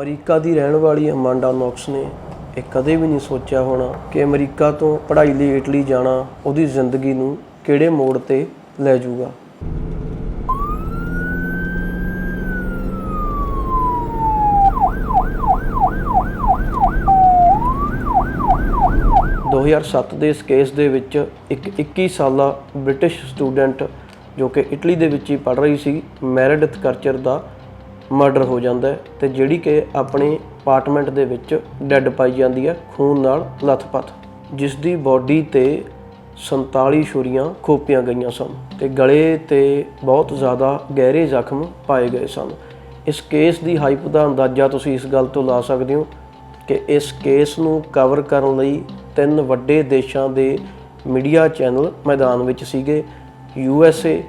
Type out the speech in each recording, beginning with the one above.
America ਦੀ ਰਹਿਣ ਵਾਲੀ Amanda ਨੌਕਸ ਨੇ ਇਹ ਕਦੇ ਵੀ ਨਹੀਂ ਸੋਚਿਆ ਹੋਣਾ ਕਿ ਅਮਰੀਕਾ ਤੋਂ ਪੜ੍ਹਾਈ ਲਈ ਇਟਲੀ ਜਾਣਾ ਉਹਦੀ ਜ਼ਿੰਦਗੀ ਨੂੰ ਕਿਹੜੇ ਮੋੜ ਤੇ ਲੈ ਜਾਊਗਾ। ...2007 ਦੇ ਇਸ ਕੇਸ ਦੇ ਵਿੱਚ ਇੱਕ 21 ਸਾਲਾ ਬ੍ਰਿਟਿਸ਼ ਸਟੂਡੈਂਟ ਜੋ ਕਿ ਇਟਲੀ ਦੇ ਵਿੱਚ ਹੀ ਪੜ ਰਹੀ ਸੀ ਮੈਰਿਡ ਕਲਚਰ ਦਾ ਮਰਡਰ ਹੋ ਜਾਂਦਾ ਹੈ ਤੇ ਜਿਹੜੀ ਕਿ ਆਪਣੇ ਅਪਾਰਟਮੈਂਟ ਦੇ ਵਿੱਚ ਡੈੱਡ ਪਾਈ ਜਾਂਦੀ ਹੈ ਖੂਨ ਨਾਲ ਲੱਥਪੱਥ ਜਿਸ ਦੀ ਬਾਡੀ ਤੇ 47 ਛੁਰੀਆਂ ਖੋਪੀਆਂ ਗਈਆਂ ਸਨ ਤੇ ਗਲੇ ਤੇ ਬਹੁਤ ਜ਼ਿਆਦਾ ਗਹਿਰੇ ਜ਼ਖਮ ਪਾਏ ਗਏ ਸਨ। ਇਸ ਕੇਸ ਦੀ ਹਾਈਪ ਦਾ ਅੰਦਾਜ਼ਾ ਤੁਸੀਂ ਇਸ ਗੱਲ ਤੋਂ ਲਾ ਸਕਦੇ ਹੋ ਕਿ ਇਸ ਕੇਸ ਨੂੰ ਕਵਰ ਕਰਨ ਲਈ ਤਿੰਨ ਵੱਡੇ ਦੇਸ਼ਾਂ ਦੇ ਮੀਡੀਆ ਚੈਨਲ ਮੈਦਾਨ ਵਿੱਚ ਸੀਗੇ, ਯੂ ਐਸ ਏ,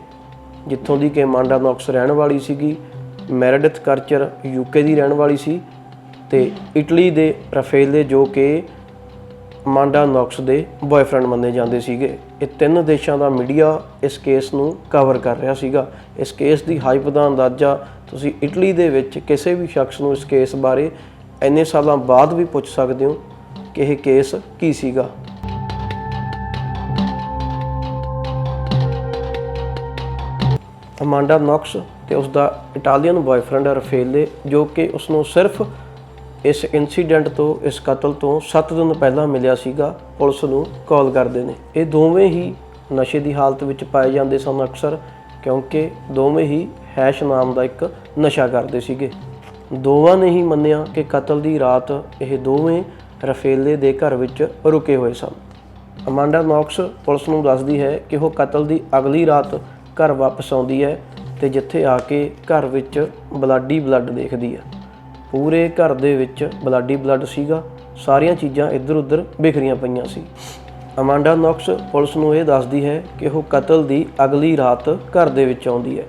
ਜਿੱਥੋਂ ਦੀ ਕਿ ਮਾਂਡਾ ਨੌਕਸ ਰਹਿਣ ਵਾਲੀ ਸੀਗੀ ਮੈਰਡਿਥ ਕਰਚਰ ਯੂਕੇ ਦੀ ਰਹਿਣ ਵਾਲੀ ਸੀ ਤੇ ਇਟਲੀ ਦੇ ਰਫੇਲੇ ਜੋ ਕਿ ਮਾਂਡਾ ਨੌਕਸ ਦੇ ਬॉयਫ੍ਰੈਂਡ ਮੰਨੇ ਜਾਂਦੇ ਸੀਗੇ। ਇਹ ਤਿੰਨ ਦੇਸ਼ਾਂ ਦਾ ਮੀਡੀਆ ਇਸ ਕੇਸ ਨੂੰ ਕਵਰ ਕਰ ਰਿਹਾ ਸੀਗਾ। ਇਸ ਕੇਸ ਦੀ ਹਾਈਪ ਦਾ ਅੰਦਾਜ਼ਾ ਤੁਸੀਂ ਇਟਲੀ ਦੇ ਵਿੱਚ ਕਿਸੇ ਵੀ ਸ਼ਖਸ ਨੂੰ ਇਸ ਕੇਸ ਬਾਰੇ ਇੰਨੇ ਸਾਲਾਂ ਬਾਅਦ ਵੀ ਪੁੱਛ ਸਕਦੇ ਹੋ ਕਿ ਇਹ ਕੇਸ ਕੀ ਸੀਗਾ। ਅਮਾਂਡਾ ਨੌਕਸ ਤੇ ਉਸ ਦਾ ਇਟਾਲੀਅਨ ਬॉयਫ੍ਰੈਂਡ ਰਫੇਲੇ ਜੋ ਕਿ ਉਸ ਨੂੰ ਸਿਰਫ ਇਸ ਇਨਸੀਡੈਂਟ ਤੋਂ, ਇਸ ਕਤਲ ਤੋਂ 7 ਦਿਨ ਪਹਿਲਾਂ ਮਿਲਿਆ ਸੀਗਾ, ਪੁਲਿਸ ਨੂੰ ਕਾਲ ਕਰਦੇ ਨੇ। ਇਹ ਦੋਵੇਂ ਹੀ ਨਸ਼ੇ ਦੀ ਹਾਲਤ ਵਿੱਚ ਪਾਏ ਜਾਂਦੇ ਸਨ ਅਕਸਰ, ਕਿਉਂਕਿ ਦੋਵੇਂ ਹੀ ਹੈਸ਼ ਨਾਮ ਦਾ ਇੱਕ ਨਸ਼ਾ ਕਰਦੇ ਸੀਗੇ। ਦੋਵਾਂ ਨੇ ਹੀ ਮੰਨਿਆ ਕਿ ਕਤਲ ਦੀ ਰਾਤ ਇਹ ਦੋਵੇਂ ਰਫੇਲੇ ਦੇ ਘਰ ਵਿੱਚ ਰੁਕੇ ਹੋਏ ਸਨ। ਅਮਾਂਡਾ ਨੌਕਸ ਪੁਲਿਸ ਨੂੰ ਦੱਸਦੀ ਹੈ ਕਿ ਉਹ ਕਤਲ ਦੀ ਅਗਲੀ ਰਾਤ ਘਰ ਵਾਪਸ ਆਉਂਦੀ ਹੈ ਤੇ ਜਿੱਥੇ ਆ ਕੇ ਘਰ ਵਿੱਚ ਬਲਾਡੀ ਬਲੱਡ ਦੇਖਦੀ ਹੈ ਪੂਰੇ ਘਰ ਦੇ ਵਿੱਚ ਬਲਾਡੀ ਬਲੱਡ ਸੀਗਾ। ਸਾਰੀਆਂ ਚੀਜ਼ਾਂ ਇੱਧਰ ਉੱਧਰ ਬਿਖਰੀਆਂ ਪਈਆਂ ਸੀ। ਅਮਾਂਡਾ ਨੌਕਸ ਪੁਲਿਸ ਨੂੰ ਇਹ ਦੱਸਦੀ ਹੈ ਕਿ ਉਹ ਕਤਲ ਦੀ ਅਗਲੀ ਰਾਤ ਘਰ ਦੇ ਵਿੱਚ ਆਉਂਦੀ ਹੈ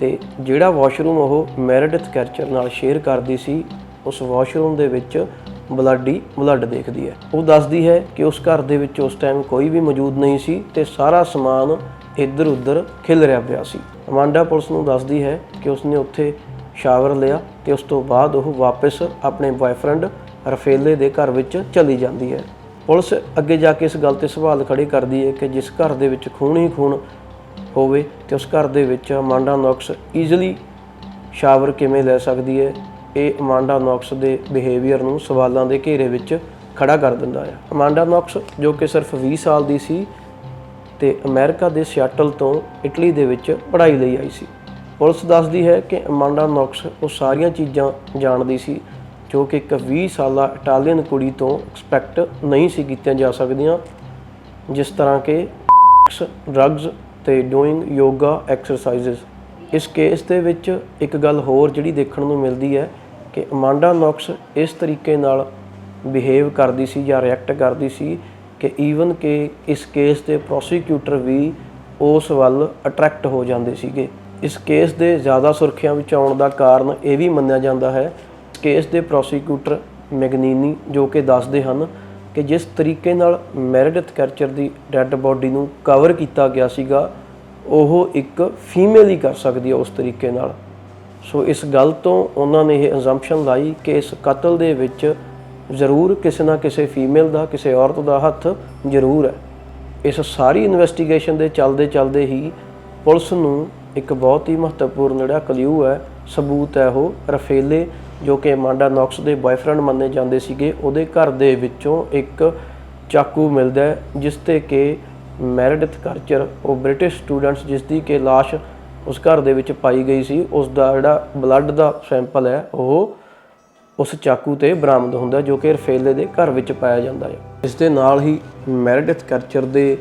ਤੇ ਜਿਹੜਾ ਵਾਸ਼ਰੂਮ ਉਹ ਮੈਰਿਡਥ ਕੈਰਚਰ ਨਾਲ ਸ਼ੇਅਰ ਕਰਦੀ ਸੀ, ਉਸ ਵਾਸ਼ਰੂਮ ਦੇ ਵਿੱਚ ਬਲੱਡੀ ਬਲੱਡ ਦੇਖਦੀ ਹੈ। ਉਹ ਦੱਸਦੀ ਹੈ ਕਿ ਉਸ ਘਰ ਦੇ ਵਿੱਚ ਉਸ ਟਾਈਮ ਕੋਈ ਵੀ ਮੌਜੂਦ ਨਹੀਂ ਸੀ ਤੇ ਸਾਰਾ ਸਮਾਨ ਇੱਧਰ ਉੱਧਰ ਖਿਲ ਰਿਹਾ ਪਿਆ ਸੀ। ਅਮਾਂਡਾ ਪੁਲਿਸ ਨੂੰ ਦੱਸਦੀ ਹੈ ਕਿ ਉਸਨੇ ਉੱਥੇ ਸ਼ਾਵਰ ਲਿਆ ਤੇ ਉਸ ਤੋਂ ਬਾਅਦ ਉਹ ਵਾਪਸ ਆਪਣੇ ਬॉयਫ੍ਰੈਂਡ ਰਫੇਲੇ ਦੇ ਘਰ ਵਿੱਚ ਚਲੀ ਜਾਂਦੀ ਹੈ। ਪੁਲਿਸ ਅੱਗੇ ਜਾ ਕੇ ਇਸ ਗੱਲ ਤੇ ਸਵਾਲ ਖੜੇ ਕਰਦੀ ਹੈ ਕਿ ਜਿਸ ਘਰ ਦੇ ਵਿੱਚ ਖੂਨ ਹੀ ਖੂਨ ਹੋਵੇ ਤੇ ਉਸ ਘਰ ਦੇ ਵਿੱਚ ਅਮਾਂਡਾ ਨੌਕਸ ਈਜ਼ੀਲੀ ਸ਼ਾਵਰ ਕਿਵੇਂ ਲੈ ਸਕਦੀ ਹੈ, ਇਹ ਅਮਾਂਡਾ ਨੌਕਸ ਦੇ ਬਿਹੇਵੀਅਰ ਨੂੰ ਸਵਾਲਾਂ ਦੇ ਘੇਰੇ ਵਿੱਚ ਖੜਾ ਕਰ ਦਿੰਦਾ ਹੈ। ਅਮਾਂਡਾ ਨੌਕਸ ਜੋ ਕਿ ਸਿਰਫ 20 ਸਾਲ ਦੀ ਸੀ ਤੇ ਅਮਰੀਕਾ ਦੇ ਸਿਆਟਲ ਤੋਂ ਇਟਲੀ ਦੇ ਵਿੱਚ ਪੜ੍ਹਾਈ ਲਈ ਆਈ ਸੀ। ਪੁਲਿਸ ਦੱਸਦੀ ਹੈ ਕਿ ਅਮਾਂਡਾ ਨੌਕਸ ਉਹ ਸਾਰੀਆਂ ਚੀਜ਼ਾਂ ਜਾਣਦੀ ਸੀ, ਜੋ ਕਿ ਇੱਕ 20 ਸਾਲਾ ਇਟਾਲੀਅਨ ਕੁੜੀ ਤੋਂ ਐਕਸਪੈਕਟ ਨਹੀਂ ਸੀ ਕੀਤੀਆਂ ਜਾ ਸਕਦੀਆਂ, ਜਿਸ ਤਰ੍ਹਾਂ ਕਿ ਡਰੱਗਸ ਤੇ ਡੂਇੰਗ ਯੋਗਾ ਐਕਸਰਸਾਈਜ਼ਸ ਇਸ ਕੇਸ ਦੇ ਵਿੱਚ ਇੱਕ ਗੱਲ ਹੋਰ ਜਿਹੜੀ ਦੇਖਣ ਨੂੰ ਮਿਲਦੀ ਹੈ ਕਿ ਅਮਾਂਡਾ ਨੌਕਸ ਇਸ ਤਰੀਕੇ ਨਾਲ ਬਿਹੇਵ ਕਰਦੀ ਸੀ ਜਾਂ ਰਿਐਕਟ ਕਰਦੀ ਸੀ ਕਿ ਈਵਨ ਕਿ ਇਸ ਕੇਸ ਦੇ ਪ੍ਰੋਸੀਕਿਊਟਰ ਵੀ ਉਸ ਵੱਲ ਅਟਰੈਕਟ ਹੋ ਜਾਂਦੇ ਸੀਗੇ। ਇਸ ਕੇਸ ਦੇ ਜ਼ਿਆਦਾ ਸੁਰਖੀਆਂ ਵਿੱਚ ਆਉਣ ਦਾ ਕਾਰਨ ਇਹ ਵੀ ਮੰਨਿਆ ਜਾਂਦਾ ਹੈ ਕੇਸ ਦੇ ਪ੍ਰੋਸੀਕਿਊਟਰ ਮੈਗਨੀਨੀ ਜੋ ਕਿ ਦੱਸਦੇ ਹਨ ਕਿ ਜਿਸ ਤਰੀਕੇ ਨਾਲ ਮੈਰਿਡਥ ਕੈਰਚਰ ਦੀ ਡੈੱਡ ਬਾਡੀ ਨੂੰ ਕਵਰ ਕੀਤਾ ਗਿਆ ਸੀਗਾ, ਉਹ ਇੱਕ ਫੀਮੇਲ ਹੀ ਕਰ ਸਕਦੀ ਹੈ ਉਸ ਤਰੀਕੇ ਨਾਲ। ਸੋ ਇਸ ਗੱਲ ਤੋਂ ਉਹਨਾਂ ਨੇ ਇਹ ਅਜ਼ੰਪਸ਼ਨ ਲਾਈ ਕਿ ਇਸ ਕਤਲ ਦੇ ਵਿੱਚ ਜ਼ਰੂਰ ਕਿਸੇ ਨਾ ਕਿਸੇ ਫੀਮੇਲ ਦਾ, ਕਿਸੇ ਔਰਤ ਦਾ ਹੱਥ ਜ਼ਰੂਰ ਹੈ। ਇਸ ਸਾਰੀ ਇਨਵੈਸਟੀਗੇਸ਼ਨ ਦੇ ਚੱਲਦੇ ਚੱਲਦੇ ਹੀ ਪੁਲਿਸ ਨੂੰ ਇੱਕ ਬਹੁਤ ਹੀ ਮਹੱਤਵਪੂਰਨ ਜਿਹੜਾ ਕਲਿਊ ਹੈ, ਸਬੂਤ ਹੈ ਉਹ ਰਫੇਲੇ, ਜੋ ਕਿ ਮਾਂਡਾ ਨੌਕਸ ਦੇ ਬॉयਫ੍ਰੈਂਡ ਮੰਨੇ ਜਾਂਦੇ ਸੀਗੇ, ਉਹਦੇ ਘਰ ਦੇ ਵਿੱਚੋਂ ਇੱਕ ਚਾਕੂ ਮਿਲਦਾ ਹੈ, ਜਿਸ ਤੇ ਕਿ ਮੈਰਿਡਿਥ ਕਰਚਰ ਉਹ ਬ੍ਰਿਟਿਸ਼ ਸਟੂਡੈਂਟਸ ਜਿਸ ਦੀ ਕਿ ਲਾਸ਼ ਉਸ ਘਰ ਦੇ ਵਿੱਚ ਪਾਈ ਗਈ ਸੀ, ਉਸ ਦਾ ਜਿਹੜਾ ਬਲੱਡ ਦਾ ਸੈਂਪਲ ਹੈ, ਉਹ ਉਸ ਚਾਕੂ ਤੇ ਬਰਾਮਦ ਹੁੰਦਾ ਜੋ ਕਿ ਰਫੇਲੇ ਦੇ ਘਰ ਵਿੱਚ ਪਾਇਆ ਜਾਂਦਾ ਹੈ। ਇਸ ਦੇ ਨਾਲ ਹੀ ਮੈਰਿਡਥ ਕਰਚਰ ਦੇ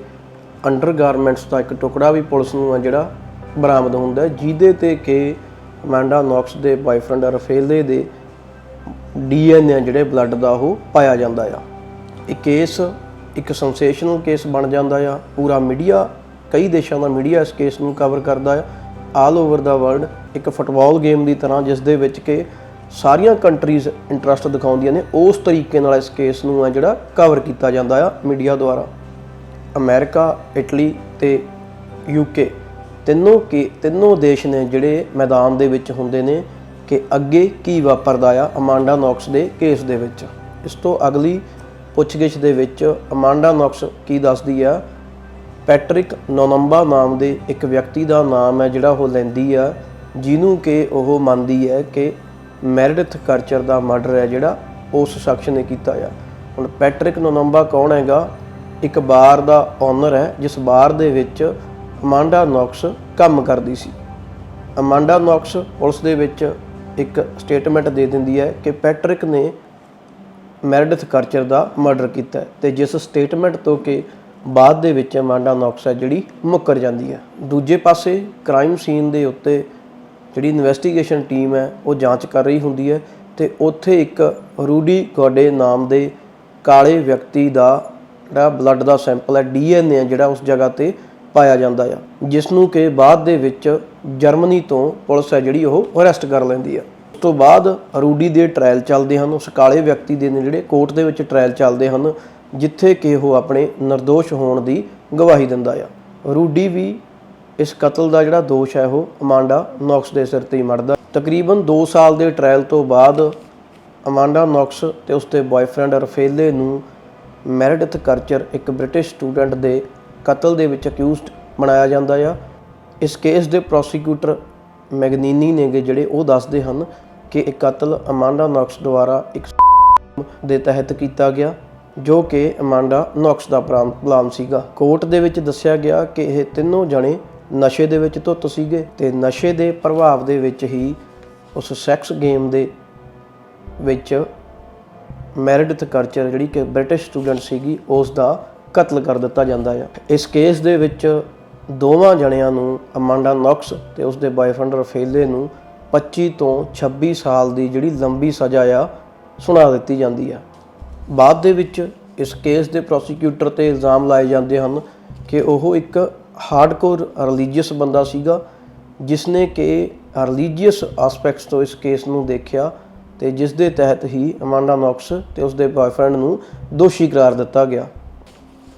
ਅੰਡਰਗਾਰਮੈਂਟਸ ਦਾ ਇੱਕ ਟੁਕੜਾ ਵੀ ਪੁਲਿਸ ਨੂੰ ਆ ਜਿਹੜਾ ਬਰਾਮਦ ਹੁੰਦਾ ਜਿਹਦੇ ਤੇ ਕਿ ਅਮਾਂਡਾ ਨੌਕਸ ਦੇ ਬॉयਫ੍ਰੈਂਡ ਰਫੇਲੇ ਦੇ ਡੀਐਨਏ ਜਿਹੜੇ ਬਲੱਡ ਦਾ ਉਹ ਪਾਇਆ ਜਾਂਦਾ ਆ। ਇਹ ਕੇਸ ਇੱਕ ਸੈਂਸੇਸ਼ਨਲ ਕੇਸ ਬਣ ਜਾਂਦਾ ਆ। ਪੂਰਾ ਮੀਡੀਆ ਕਈ ਦੇਸ਼ਾਂ ਦਾ ਮੀਡੀਆ ਇਸ ਕੇਸ ਨੂੰ ਕਵਰ ਕਰਦਾ ਆ। ਆਲ ਓਵਰ ਦਾ ਵਰਲਡ ਇੱਕ ਫੁੱਟਬਾਲ ਗੇਮ ਦੀ ਤਰ੍ਹਾਂ, ਜਿਸ ਦੇ ਵਿੱਚ ਕਿ ਸਾਰੀਆਂ ਕੰਟਰੀਜ਼ ਇੰਟਰਸਟ ਦਿਖਾਉਂਦੀਆਂ ਨੇ, ਉਸ ਤਰੀਕੇ ਨਾਲ ਇਸ ਕੇਸ ਨੂੰ ਆ ਜਿਹੜਾ ਕਵਰ ਕੀਤਾ ਜਾਂਦਾ ਆ ਮੀਡੀਆ ਦੁਆਰਾ। ਅਮਰੀਕਾ, ਇਟਲੀ ਤੇ ਯੂਕੇ ਤਿੰਨੋਂ ਕੇ, ਤਿੰਨੋਂ ਦੇਸ਼ ਨੇ ਜਿਹੜੇ ਮੈਦਾਨ ਦੇ ਵਿੱਚ ਹੁੰਦੇ ਨੇ ਕਿ ਅੱਗੇ ਕੀ ਵਾਪਰਦਾ ਆ ਅਮਾਂਡਾ ਨੌਕਸ ਦੇ ਕੇਸ ਦੇ ਵਿੱਚ। ਇਸ ਤੋਂ ਅਗਲੀ ਪੁੱਛਗਿੱਛ ਦੇ ਵਿੱਚ ਅਮਾਂਡਾ ਨੌਕਸ ਕੀ ਦੱਸਦੀ ਆ? ਪੈਟਰਿਕ ਨੋਨੰਬਾ ਨਾਮ ਦੇ ਇੱਕ ਵਿਅਕਤੀ ਦਾ ਨਾਮ ਹੈ ਜਿਹੜਾ ਉਹ ਲੈਂਦੀ ਆ, ਜਿਹਨੂੰ ਕਿ ਉਹ ਮੰਨਦੀ ਹੈ ਕਿ ਮੈਰਿਡਿਥ ਕਰਚਰ ਦਾ ਮਰਡਰ ਹੈ ਜਿਹੜਾ ਉਸ ਸ਼ਖਸ ਨੇ ਕੀਤਾ ਆ। ਹੁਣ ਪੈਟਰਿਕ ਨੋਨੰਬਾ ਕੌਣ ਹੈਗਾ? ਇੱਕ ਬਾਰ ਦਾ ਓਨਰ ਹੈ, ਜਿਸ ਬਾਰ ਦੇ ਵਿੱਚ ਅਮਾਂਡਾ ਨੌਕਸ ਕੰਮ ਕਰਦੀ ਸੀ। ਅਮਾਂਡਾ ਨੌਕਸ ਪੁਲਿਸ ਦੇ ਵਿੱਚ ਇੱਕ ਸਟੇਟਮੈਂਟ ਦੇ ਦਿੰਦੀ ਹੈ ਕਿ ਪੈਟਰਿਕ ਨੇ ਮੈਰਿਡਿਥ ਕਰਚਰ ਦਾ ਮਰਡਰ ਕੀਤਾ ਹੈ ਤੇ ਜਿਸ ਸਟੇਟਮੈਂਟ ਤੋਂ ਕਿ ਬਾਅਦ ਦੇ ਵਿੱਚ ਅਮਾਂਡਾ ਨੌਕਸ ਹੈ ਜਿਹੜੀ ਮੁੱਕਰ ਜਾਂਦੀ ਹੈ। ਦੂਜੇ ਪਾਸੇ ਕ੍ਰਾਈਮ ਸੀਨ ਦੇ ਉੱਤੇ ਜਿਹੜੀ ਇਨਵੈਸਟੀਗੇਸ਼ਨ ਟੀਮ ਹੈ, ਉਹ ਜਾਂਚ ਕਰ ਰਹੀ ਹੁੰਦੀ ਹੈ ਤੇ ਉੱਥੇ ਇੱਕ ਰੂਡੀ ਗੋਡੇ ਨਾਮ ਦੇ ਕਾਲੇ ਵਿਅਕਤੀ ਦਾ ਜਿਹੜਾ ਬਲੱਡ ਦਾ ਸੈਂਪਲ ਹੈ ਡੀਐਨਏ ਜਿਹੜਾ ਉਸ ਜਗ੍ਹਾ ਤੇ ਪਾਇਆ ਜਾਂਦਾ ਆ ਜਿਸ ਨੂੰ ਕਿ ਬਾਅਦ ਦੇ ਵਿੱਚ ਜਰਮਨੀ ਤੋਂ ਪੁਲਿਸ ਹੈ ਜਿਹੜੀ ਉਹ ਅਰੈਸਟ ਕਰ ਲੈਂਦੀ ਆ। ਉਸ ਤੋਂ ਬਾਅਦ ਰੂਡੀ ਦੇ ਟ੍ਰਾਇਲ ਚੱਲਦੇ ਹਨ, ਉਸ ਕਾਲੇ ਵਿਅਕਤੀ ਦੇ ਨੇ ਜਿਹੜੇ ਕੋਰਟ ਦੇ ਵਿੱਚ ਟ੍ਰਾਇਲ ਚੱਲਦੇ ਹਨ, ਜਿੱਥੇ ਕਿ ਉਹ ਆਪਣੇ નિર્ਦੋਸ਼ ਹੋਣ ਦੀ ਗਵਾਹੀ ਦਿੰਦਾ ਆ। ਰੂਡੀ ਵੀ ਇਸ ਕਤਲ ਦਾ ਜਿਹੜਾ ਦੋਸ਼ ਹੈ ਉਹ ਅਮਾਂਡਾ ਨੌਕਸ ਦੇ ਸਿਰ ਤੇ ਹੀ ਮੜਦਾ ਤਕਰੀਬਨ 2 ਸਾਲ ਦੇ ਟ੍ਰਾਇਲ ਤੋਂ ਬਾਅਦ ਅਮਾਂਡਾ ਨੌਕਸ ਤੇ ਉਸਦੇ ਬॉयਫ੍ਰੈਂਡ ਰਫੇਲੇ ਨੂੰ ਮੈਰਿਡਥ ਕਰਚਰ ਇੱਕ ਬ੍ਰਿਟਿਸ਼ ਸਟੂਡੈਂਟ ਦੇ ਕਤਲ ਦੇ ਵਿੱਚ ਅਕਿਊਜ਼ਡ ਬਣਾਇਆ ਜਾਂਦਾ ਆ। ਇਸ ਕੇਸ ਦੇ ਪ੍ਰੋਸੀਕਿਊਟਰ ਮੈਗਨੀਨੀ ਨੇਗੇ ਜਿਹੜੇ ਉਹ ਦੱਸਦੇ ਹਨ ਕਿ ਇਹ ਕਤਲ ਅਮਾਂਡਾ ਨੌਕਸ ਦੁਆਰਾ ਇੱਕ ਦੇ ਤਹਿਤ ਕੀਤਾ ਗਿਆ, ਜੋ ਕਿ ਅਮਾਂਡਾ ਨੌਕਸ ਦਾ ਪ੍ਰਾਮ- ਪਲਾਨ ਸੀਗਾ। ਕੋਰਟ ਦੇ ਵਿੱਚ ਦੱਸਿਆ ਗਿਆ ਕਿ ਇਹ ਤਿੰਨੋਂ ਜਣੇ ਨਸ਼ੇ ਦੇ ਵਿੱਚ ਧੁੱਤ ਸੀਗੇ ਤੇ ਨਸ਼ੇ ਦੇ ਪ੍ਰਭਾਵ ਦੇ ਵਿੱਚ ਹੀ ਉਸ ਸੈਕਸ ਗੇਮ ਦੇ ਵਿੱਚ ਮੈਰਿਡਥ ਕਰਚਰ ਜਿਹੜੀ ਕਿ ਬ੍ਰਿਟਿਸ਼ ਸਟੂਡੈਂਟ ਸੀਗੀ, ਉਸ ਦਾ ਕਤਲ ਕਰ ਦਿੱਤਾ ਜਾਂਦਾ ਹੈ ਇਸ ਕੇਸ ਦੇ ਵਿੱਚ ਦੋਵਾਂ ਜਣਿਆਂ ਨੂੰ ਅਮਾਂਡਾ ਨੌਕਸ ਤੇ ਉਸ ਦੇ ਬॉयਫ੍ਰੈਂਡ ਰਫੇਲੇ ਨੂੰ 25 ਤੋਂ 26 ਸਾਲ ਦੀ ਜਿਹੜੀ ਲੰਬੀ ਸਜ਼ਾ ਆ, ਸੁਣਾ ਦਿੱਤੀ ਜਾਂਦੀ ਆ। ਬਾਅਦ ਦੇ ਵਿੱਚ ਇਸ ਕੇਸ ਦੇ ਪ੍ਰੋਸੀਕਿਊਟਰ ਤੇ ਇਲਜ਼ਾਮ ਲਾਏ ਜਾਂਦੇ ਹਨ ਕਿ ਉਹ ਇੱਕ ਹਾਰਡਕੋਰ ਰਿਲੀਜੀਅਸ ਬੰਦਾ ਸੀਗਾ ਜਿਸ ਨੇ ਕਿ ਰਿਲੀਜੀਅਸ ਐਸਪੈਕਟਸ ਤੋਂ ਇਸ ਕੇਸ ਨੂੰ ਦੇਖਿਆ ਤੇ ਜਿਸ ਦੇ ਤਹਿਤ ਹੀ ਅਮਾਂਡਾ ਨੌਕਸ ਤੇ ਉਸ ਦੇ ਬॉयਫ੍ਰੈਂਡ ਨੂੰ ਦੋਸ਼ੀ ਕਰਾਰ ਦਿੱਤਾ ਗਿਆ।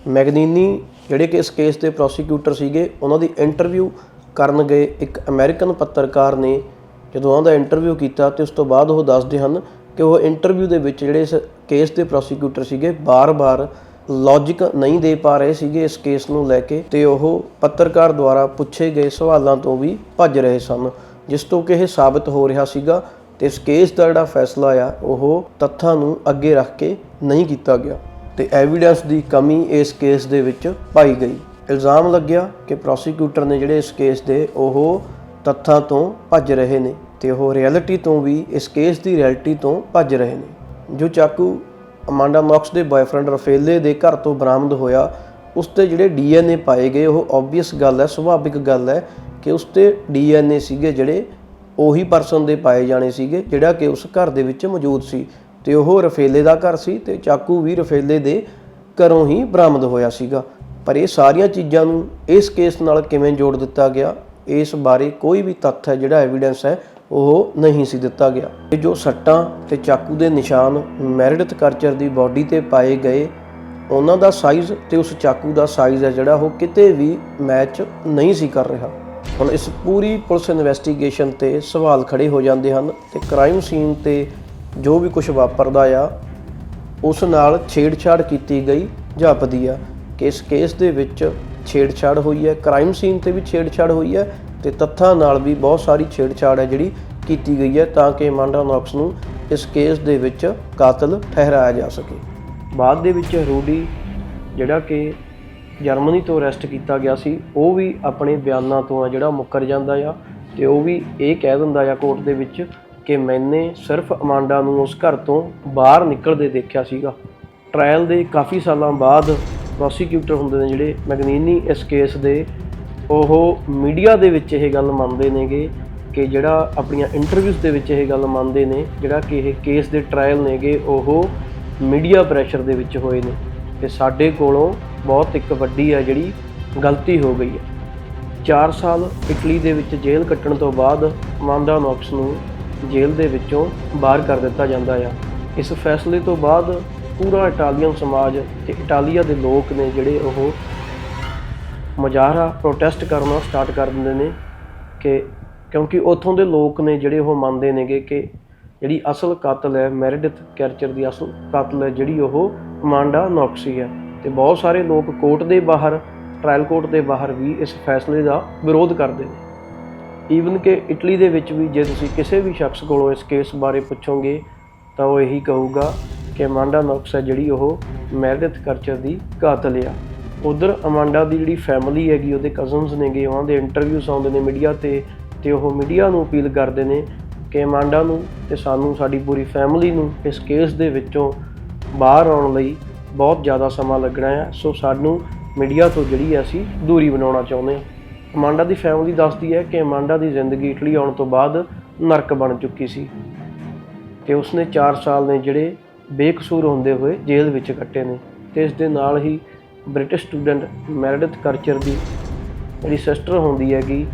ਮੈਗਨੀਨੀ ਜਿਹੜੇ ਕਿ ਇਸ ਕੇਸ ਦੇ ਪ੍ਰੋਸੀਕਿਊਟਰ ਸੀਗੇ, ਉਹਨਾਂ ਦੀ ਇੰਟਰਵਿਊ ਕਰਨ ਗਏ ਇੱਕ ਅਮਰੀਕਨ ਪੱਤਰਕਾਰ ਨੇ। ਜਦੋਂ ਉਹਨਾਂ ਦਾ ਇੰਟਰਵਿਊ ਕੀਤਾ ਤੇ ਉਸ ਤੋਂ ਬਾਅਦ ਉਹ ਦੱਸਦੇ ਹਨ ਕਿ ਉਹ ਇੰਟਰਵਿਊ ਦੇ ਵਿੱਚ ਜਿਹੜੇ ਇਸ ਕੇਸ ਦੇ ਪ੍ਰੋਸੀਕਿਊਟਰ ਸੀਗੇ, ਬਾਰ-ਬਾਰ ਲੌਜੀਕ ਨਹੀਂ ਦੇ ਪਾ ਰਹੇ ਸੀਗੇ ਇਸ ਕੇਸ ਨੂੰ ਲੈ ਕੇ ਤੇ ਉਹ ਪੱਤਰਕਾਰ ਦੁਆਰਾ ਪੁੱਛੇ ਗਏ ਸਵਾਲਾਂ ਤੋਂ ਵੀ ਭੱਜ ਰਹੇ ਸਨ, ਜਿਸ ਤੋਂ ਕਿ ਇਹ ਸਾਬਤ ਹੋ ਰਿਹਾ ਸੀਗਾ ਤੇ ਇਸ ਕੇਸ ਦਾ ਜਿਹੜਾ ਫੈਸਲਾ ਆ, ਉਹ ਤੱਥਾਂ ਨੂੰ ਅੱਗੇ ਰੱਖ ਕੇ ਨਹੀਂ ਕੀਤਾ ਗਿਆ ਤੇ ਐਵੀਡੈਂਸ ਦੀ ਕਮੀ ਇਸ ਕੇਸ ਦੇ ਵਿੱਚ ਪਾਈ ਗਈ। ਇਲਜ਼ਾਮ ਲੱਗਿਆ ਕਿ ਪ੍ਰੋਸੀਕਿਊਟਰ ਨੇ ਜਿਹੜੇ ਇਸ ਕੇਸ ਦੇ, ਉਹ ਤੱਥਾਂ ਤੋਂ ਭੱਜ ਰਹੇ ਨੇ ਤੇ ਉਹ ਰਿਐਲਿਟੀ ਤੋਂ ਵੀ, ਇਸ ਕੇਸ ਦੀ ਰਿਐਲਿਟੀ ਤੋਂ ਭੱਜ ਰਹੇ ਨੇ। ਜੋ ਚਾਕੂ ਅਮਾਂਡਾ ਨੌਕਸ ਦੇ ਬॉयਫ੍ਰੈਂਡ ਰਫੇਲੇ ਦੇ ਘਰ ਤੋਂ ਬਰਾਮਦ ਹੋਇਆ। ਉਸ ਤੇ ਜਿਹੜੇ ਡੀਐਨਏ ਪਾਏ ਗਏ, ਉਹ ਆਬਵੀਅਸ ਗੱਲ ਹੈ, ਸੁਭਾਵਿਕ ਗੱਲ ਹੈ ਕਿ ਉਸ ਤੇ ਡੀਐਨਏ ਸੀਗੇ ਜਿਹੜੇ, ਉਹੀ ਪਰਸਨ ਦੇ ਪਾਏ ਜਾਣੇ ਸੀਗੇ, ਜਿਹੜਾ ਕਿ ਉਸ ਘਰ ਦੇ ਵਿੱਚ ਮੌਜੂਦ ਸੀ। ਤੇ ਉਹ ਰਫੇਲੇ ਦਾ ਘਰ ਸੀ ਤੇ ਚਾਕੂ ਵੀ ਰਫੇਲੇ ਦੇ ਘਰੋਂ ਹੀ ਬਰਾਮਦ ਹੋਇਆ ਸੀਗਾ। ਪਰ ਇਹ ਸਾਰੀਆਂ ਚੀਜ਼ਾਂ ਨੂੰ ਇਸ ਕੇਸ ਨਾਲ ਕਿਵੇਂ ਜੋੜ ਦਿੱਤਾ ਗਿਆ, ਇਸ ਬਾਰੇ ਕੋਈ ਵੀ ਤੱਥ ਹੈ ਜਿਹੜਾ ਐਵੀਡੈਂਸ ਹੈ ਉਹ ਨਹੀਂ ਸੀ ਦਿੱਤਾ ਗਿਆ। ਇਹ ਜੋ ਸੱਟਾਂ ਤੇ ਚਾਕੂ ਦੇ ਨਿਸ਼ਾਨ ਮੈਰਿਡਥ ਕਰਚਰ ਦੀ ਬਾਡੀ ਤੇ ਪਾਏ ਗਏ, ਉਹਨਾਂ ਦਾ ਸਾਈਜ਼ ਤੇ ਉਸ ਚਾਕੂ ਦਾ ਸਾਈਜ਼ ਹੈ ਜਿਹੜਾ ਉਹ ਕਿਤੇ ਵੀ ਮੈਚ ਨਹੀਂ ਸੀ ਕਰ ਰਿਹਾ। ਹੁਣ ਇਸ ਪੂਰੀ ਪੁਲਿਸ ਇਨਵੈਸਟੀਗੇਸ਼ਨ ਤੇ ਸਵਾਲ ਖੜੇ ਹੋ ਜਾਂਦੇ ਹਨ ਤੇ ਕ੍ਰਾਈਮ ਸੀਨ ਤੇ ਜੋ ਵੀ ਕੁਝ ਵਾਪਰਦਾ ਆ, ਉਸ ਨਾਲ ਛੇੜਛਾੜ ਕੀਤੀ ਗਈ, ਜਾਪਦੀ ਆ। ਕਿ ਇਸ ਕੇਸ ਦੇ ਵਿੱਚ ਛੇੜਛਾੜ ਹੋਈ ਹੈ ਕ੍ਰਾਈਮ ਸੀਨ ਤੇ ਵੀ ਛੇੜਛਾੜ ਹੋਈ ਹੈ ਤੇ ਤੱਥਾਂ ਨਾਲ ਵੀ ਬਹੁਤ ਸਾਰੀ ਛੇੜਛਾੜ ਹੈ ਜਿਹੜੀ ਕੀਤੀ ਗਈ ਹੈ ਤਾਂ ਕਿ ਮਾਂਡਾ ਨੌਕਸ ਨੂੰ ਇਸ ਕੇਸ ਦੇ ਵਿੱਚ ਕਾਤਲ ਠਹਿਰਾਇਆ ਜਾ ਸਕੇ। ਬਾਅਦ ਦੇ ਵਿੱਚ ਰੂਡੀ ਜਿਹੜਾ ਕਿ ਜਰਮਨੀ ਤੋਂ ਅਰੈਸਟ ਕੀਤਾ ਗਿਆ ਸੀ, ਉਹ ਵੀ ਆਪਣੇ ਬਿਆਨਾਂ ਤੋਂ ਆ ਜਿਹੜਾ ਮੁੱਕਰ ਜਾਂਦਾ ਆ ਤੇ ਉਹ ਵੀ ਇਹ ਕਹਿ ਦਿੰਦਾ ਆ ਕੋਰਟ ਦੇ ਵਿੱਚ ਕਿ ਮੈਨੇ ਸਿਰਫ ਅਮਾਂਡਾ ਨੂੰ ਉਸ ਘਰ ਤੋਂ ਬਾਹਰ ਨਿਕਲਦੇ ਦੇਖਿਆ ਸੀਗਾ। ਟ੍ਰਾਇਲ ਦੇ ਕਾਫੀ ਸਾਲਾਂ ਬਾਅਦ ਪ੍ਰੋਸੀਕਿਊਟਰ ਹੁੰਦੇ ਨੇ ਜਿਹੜੇ, ਮੈਗਨੀਨੀ ਇਸ ਕੇਸ ਦੇ ਉਹ ਮੀਡੀਆ ਦੇ ਵਿੱਚ ਇਹ ਗੱਲ ਮੰਨਦੇ ਨੇਗੇ ਕਿ ਜਿਹੜਾ ਆਪਣੀਆਂ ਇੰਟਰਵਿਊਜ਼ ਦੇ ਵਿੱਚ ਇਹ ਗੱਲ ਮੰਨਦੇ ਨੇ, ਜਿਹੜਾ ਕਿ ਇਹ ਕੇਸ ਦੇ ਟ੍ਰਾਇਲ ਨੇਗੇ, ਉਹ ਮੀਡੀਆ ਪ੍ਰੈਸ਼ਰ ਦੇ ਵਿੱਚ ਹੋਏ ਨੇ। ਤੇ ਸਾਡੇ ਕੋਲੋਂ ਬਹੁਤ ਇੱਕ ਵੱਡੀ ਹੈ ਜਿਹੜੀ ਗਲਤੀ ਹੋ ਗਈ ਹੈ। 4 ਸਾਲ ਇਟਲੀ ਦੇ ਵਿੱਚ ਜੇਲ੍ਹ ਕੱਟਣ ਤੋਂ ਬਾਅਦ ਮਾਂਡਾ ਨੌਕਸ ਨੂੰ ਜੇਲ੍ਹ ਦੇ ਵਿੱਚੋਂ ਬਾਹਰ ਕਰ ਦਿੱਤਾ ਜਾਂਦਾ ਆ। ਇਸ ਫੈਸਲੇ ਤੋਂ ਬਾਅਦ ਪੂਰਾ ਇਟਾਲੀਅਨ ਸਮਾਜ ਤੇ ਇਟਾਲੀਆ ਦੇ ਲੋਕ ਨੇ ਜਿਹੜੇ ਉਹ ਮੁਜ਼ਾਹਰਾ ਪ੍ਰੋਟੈਸਟ ਕਰਨਾ ਸਟਾਰਟ ਕਰ ਦਿੰਦੇ ਨੇ ਕਿ ਕਿਉਂਕਿ ਉੱਥੋਂ ਦੇ ਲੋਕ ਨੇ ਜਿਹੜੇ ਉਹ ਮੰਨਦੇ ਨੇਗੇ ਕਿ ਜਿਹੜੀ ਅਸਲ ਕਾਤਲ ਹੈ ਮੈਰਿਡਿਥ ਕੈਰਚਰ ਦੀ ਅਸਲ ਕਾਤਲ ਹੈ, ਜਿਹੜੀ ਉਹ ਅਮਾਂਡਾ ਨੌਕਸੀ ਹੈ। ਤੇ ਬਹੁਤ ਸਾਰੇ ਲੋਕ ਕੋਰਟ ਦੇ ਬਾਹਰ ਟ੍ਰਾਇਲ ਕੋਰਟ ਦੇ ਬਾਹਰ ਵੀ ਇਸ ਫੈਸਲੇ ਦਾ ਵਿਰੋਧ ਕਰਦੇ ਨੇ। ਈਵਨ ਕਿ ਇਟਲੀ ਦੇ ਵਿੱਚ ਵੀ ਜੇ ਤੁਸੀਂ ਕਿਸੇ ਵੀ ਸ਼ਖਸ ਕੋਲੋਂ ਇਸ ਕੇਸ ਬਾਰੇ ਪੁੱਛੋਗੇ, ਤਾਂ ਉਹ ਇਹੀ ਕਹੂਗਾ ਕਿ ਅਮਾਂਡਾ ਨੌਕਸ ਹੈ ਜਿਹੜੀ ਉਹ ਮੈਰਿਡਿਥ ਕਲਚਰ ਦੀ ਕਾਤਲ ਆ। ਉਧਰ ਅਮਾਂਡਾ ਦੀ ਜਿਹੜੀ ਫੈਮਿਲੀ ਹੈਗੀ, ਉਹਦੇ ਕਜ਼ਨਸ ਨੇਗੇ, ਉਹਨਾਂ ਦੇ ਇੰਟਰਵਿਊਸ ਆਉਂਦੇ ਨੇ ਮੀਡੀਆ ਤੇ ਤੇ ਉਹ ਮੀਡੀਆ ਨੂੰ ਅਪੀਲ ਕਰਦੇ ਨੇ ਕਿ ਅਮਾਂਡਾ ਨੂੰ ਤੇ ਸਾਨੂੰ, ਸਾਡੀ ਪੂਰੀ ਫੈਮਿਲੀ ਨੂੰ ਇਸ ਕੇਸ ਦੇ ਵਿੱਚੋਂ ਬਾਹਰ ਆਉਣ ਲਈ ਬਹੁਤ ਜ਼ਿਆਦਾ ਸਮਾਂ ਲੱਗਣਾ ਹੈ। ਸੋ ਸਾਨੂੰ ਮੀਡੀਆ ਤੋਂ ਜਿਹੜੀ ਹੈ, ਅਸੀਂ ਦੂਰੀ ਬਣਾਉਣਾ ਚਾਹੁੰਦੇ ਹਾਂ। ਅਮਾਂਡਾ ਦੀ ਫੈਮਿਲੀ ਦੱਸਦੀ ਹੈ ਕਿ ਅਮਾਂਡਾ ਦੀ ਜ਼ਿੰਦਗੀ ਇਟਲੀ ਆਉਣ ਤੋਂ ਬਾਅਦ ਨਰਕ ਬਣ ਚੁੱਕੀ ਸੀ। ਤੇ ਉਸਨੇ 4 ਸਾਲ ਨੇ ਜਿਹੜੇ ਬੇਕਸੂਰ ਹੁੰਦੇ ਹੋਏ ਜੇਲ੍ਹ ਵਿੱਚ ਕੱਟੇ ਨੇ। ਤੇ ਇਸ ਦੇ ਨਾਲ ਹੀ ਬ੍ਰਿਟਿਸ਼ ਸਟੂਡੈਂਟ ਮੈਰਿਡਿਥ ਕਰਚਰ ਦੀ ਜਿਹੜੀ ਸਿਸਟਰ ਹੁੰਦੀ ਹੈਗੀ।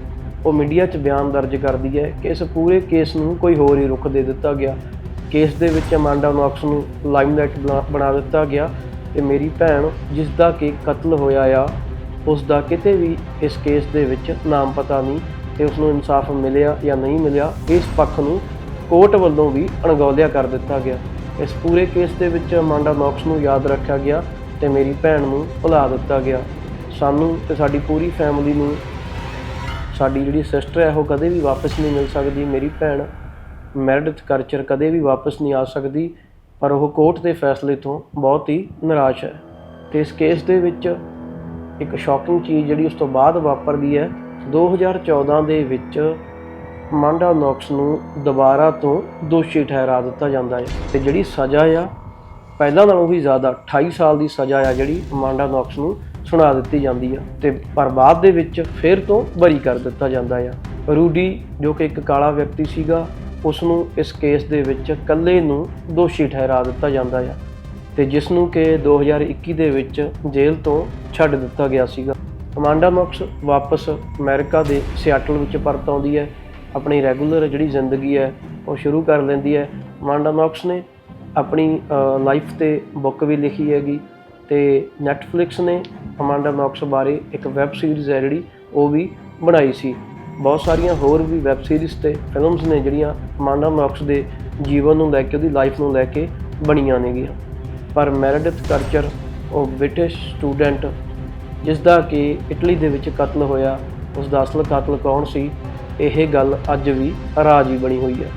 ਉਹ ਮੀਡੀਆ 'ਚ ਬਿਆਨ ਦਰਜ ਕਰਦੀ ਹੈ ਕਿ ਇਸ ਪੂਰੇ ਕੇਸ ਨੂੰ ਕੋਈ ਹੋਰ ਹੀ ਰੁਖ ਦੇ ਦਿੱਤਾ ਗਿਆ। ਕੇਸ ਦੇ ਵਿੱਚ ਅਮਾਂਡਾ ਨੌਕਸ ਨੂੰ ਲਾਈਮਲਾਈਟ ਬਣਾ- ਬਣਾ ਦਿੱਤਾ ਗਿਆ ਤੇ ਮੇਰੀ ਭੈਣ ਜਿਸ ਦਾ ਕਿ ਕਤਲ ਹੋਇਆ ਆ ਉਸ ਦਾ ਕਿਤੇ ਵੀ ਇਸ ਕੇਸ ਦੇ ਵਿੱਚ ਨਾਮ ਪਤਾ ਨਹੀਂ ਤੇ ਉਸ ਨੂੰ ਇਨਸਾਫ ਮਿਲਿਆ ਜਾਂ ਨਹੀਂ ਮਿਲਿਆ, ਇਸ ਪੱਖ ਨੂੰ ਕੋਰਟ ਵੱਲੋਂ ਵੀ ਅਣਗੌਲਿਆ ਕਰ ਦਿੱਤਾ ਗਿਆ। ਇਸ ਪੂਰੇ ਕੇਸ ਦੇ ਵਿੱਚ ਅਮਾਂਡਾ ਨੌਕਸ ਨੂੰ ਯਾਦ ਰੱਖਿਆ ਗਿਆ ਤੇ ਮੇਰੀ ਭੈਣ ਨੂੰ ਭੁਲਾ ਦਿੱਤਾ ਗਿਆ। ਸਾਨੂੰ ਤੇ ਸਾਡੀ ਪੂਰੀ ਫੈਮਿਲੀ ਨੂੰ ਸਾਡੀ ਜਿਹੜੀ ਸਿਸਟਰ ਹੈ, ਉਹ ਕਦੇ ਵੀ ਵਾਪਸ ਨਹੀਂ ਮਿਲ ਸਕਦੀ। ਮੇਰੀ ਭੈਣ ਮੈਰਿਡਿਥ ਕਲਚਰ ਕਦੇ ਵੀ ਵਾਪਸ ਨਹੀਂ ਆ ਸਕਦੀ, ਪਰ ਉਹ ਕੋਰਟ ਦੇ ਫੈਸਲੇ ਤੋਂ ਬਹੁਤ ਹੀ ਨਿਰਾਸ਼ ਹੈ। ਤੇ ਇਸ ਕੇਸ ਦੇ ਵਿੱਚ ਇੱਕ ਸ਼ੌਕਿੰਗ ਚੀਜ਼ ਜਿਹੜੀ ਉਸ ਤੋਂ ਬਾਅਦ ਵਾਪਰਦੀ ਹੈ 2014 ਦੇ ਵਿੱਚ ਮਾਂਡਾ ਨੌਕਸ ਨੂੰ ਦੁਬਾਰਾ ਤੋਂ ਦੋਸ਼ੀ ਠਹਿਰਾ ਦਿੱਤਾ ਜਾਂਦਾ ਹੈ। ਤੇ ਜਿਹੜੀ ਸਜ਼ਾ ਆ ਪਹਿਲਾਂ ਨਾਲੋਂ ਵੀ ਜ਼ਿਆਦਾ 28 ਸਾਲ ਦੀ ਸਜ਼ਾ ਆ ਜਿਹੜੀ ਮਾਂਡਾ ਨੌਕਸ ਨੂੰ ਸੁਣਾ ਦਿੱਤੀ ਜਾਂਦੀ ਆ ਤੇ ਪਰ ਬਾਅਦ ਦੇ ਵਿੱਚ ਫਿਰ ਤੋਂ ਬਰੀ ਕਰ ਦਿੱਤਾ ਜਾਂਦਾ ਆ। ਰੂਡੀ ਜੋ ਕਿ ਇੱਕ ਕਾਲਾ ਵਿਅਕਤੀ ਸੀਗਾ, ਉਸ ਨੂੰ ਇਸ ਕੇਸ ਦੇ ਵਿੱਚ ਇਕੱਲੇ ਨੂੰ ਦੋਸ਼ੀ ਠਹਿਰਾ ਦਿੱਤਾ ਜਾਂਦਾ ਆ ਤੇ ਜਿਸ ਨੂੰ ਕਿ 2021 ਦੇ ਵਿੱਚ ਜੇਲ੍ਹ ਤੋਂ ਛੱਡ ਦਿੱਤਾ ਗਿਆ ਸੀਗਾ। ਅਮਾਂਡਾ ਨੌਕਸ ਵਾਪਸ ਅਮਰੀਕਾ ਦੇ ਸਿਆਟਲ ਵਿੱਚ ਪਰਤ ਆਉਂਦੀ ਹੈ, ਆਪਣੀ ਰੈਗੂਲਰ ਜਿਹੜੀ ਜ਼ਿੰਦਗੀ ਹੈ, ਉਹ ਸ਼ੁਰੂ ਕਰ ਲੈਂਦੀ ਹੈ। ਅਮਾਂਡਾ ਨੌਕਸ ਨੇ ਆਪਣੀ ਲਾਈਫ ਤੇ ਬੁੱਕ ਵੀ ਲਿਖੀ ਹੈਗੀ ਤੇ ਨੈਟਫਲਿਕਸ ਨੇ ਅਮਾਂਡਾ ਨੌਕਸ ਬਾਰੇ ਇੱਕ ਵੈਬ ਸੀਰੀਜ਼ ਹੈ ਜਿਹੜੀ ਉਹ ਵੀ ਬਣਾਈ ਸੀ। ਬਹੁਤ ਸਾਰੀਆਂ ਹੋਰ ਵੀ ਵੈਬ ਸੀਰੀਜ਼ ਤੇ ਫਿਲਮਸ ਨੇ ਜਿਹੜੀਆਂ ਅਮਾਂਡਾ ਨੌਕਸ ਦੇ ਜੀਵਨ ਨੂੰ ਲੈ ਕੇ, ਉਹਦੀ ਲਾਈਫ ਨੂੰ ਲੈ ਕੇ ਬਣੀਆਂ ਨੇਗੀਆਂ। ਪਰ ਮੈਰਿਡਿਥ ਕਲਚਰ ਉਹ ਬ੍ਰਿਟਿਸ਼ ਸਟੂਡੈਂਟ ਜਿਸ ਦਾ ਕਿ ਇਟਲੀ ਦੇ ਵਿੱਚ ਕਤਲ ਹੋਇਆ ਉਸ ਦਾ ਅਸਲ ਕਾਤਲ ਕੌਣ ਸੀ, ਇਹ ਗੱਲ ਅੱਜ ਵੀ ਰਾਜ ਹੀ ਬਣੀ ਹੋਈ ਹੈ।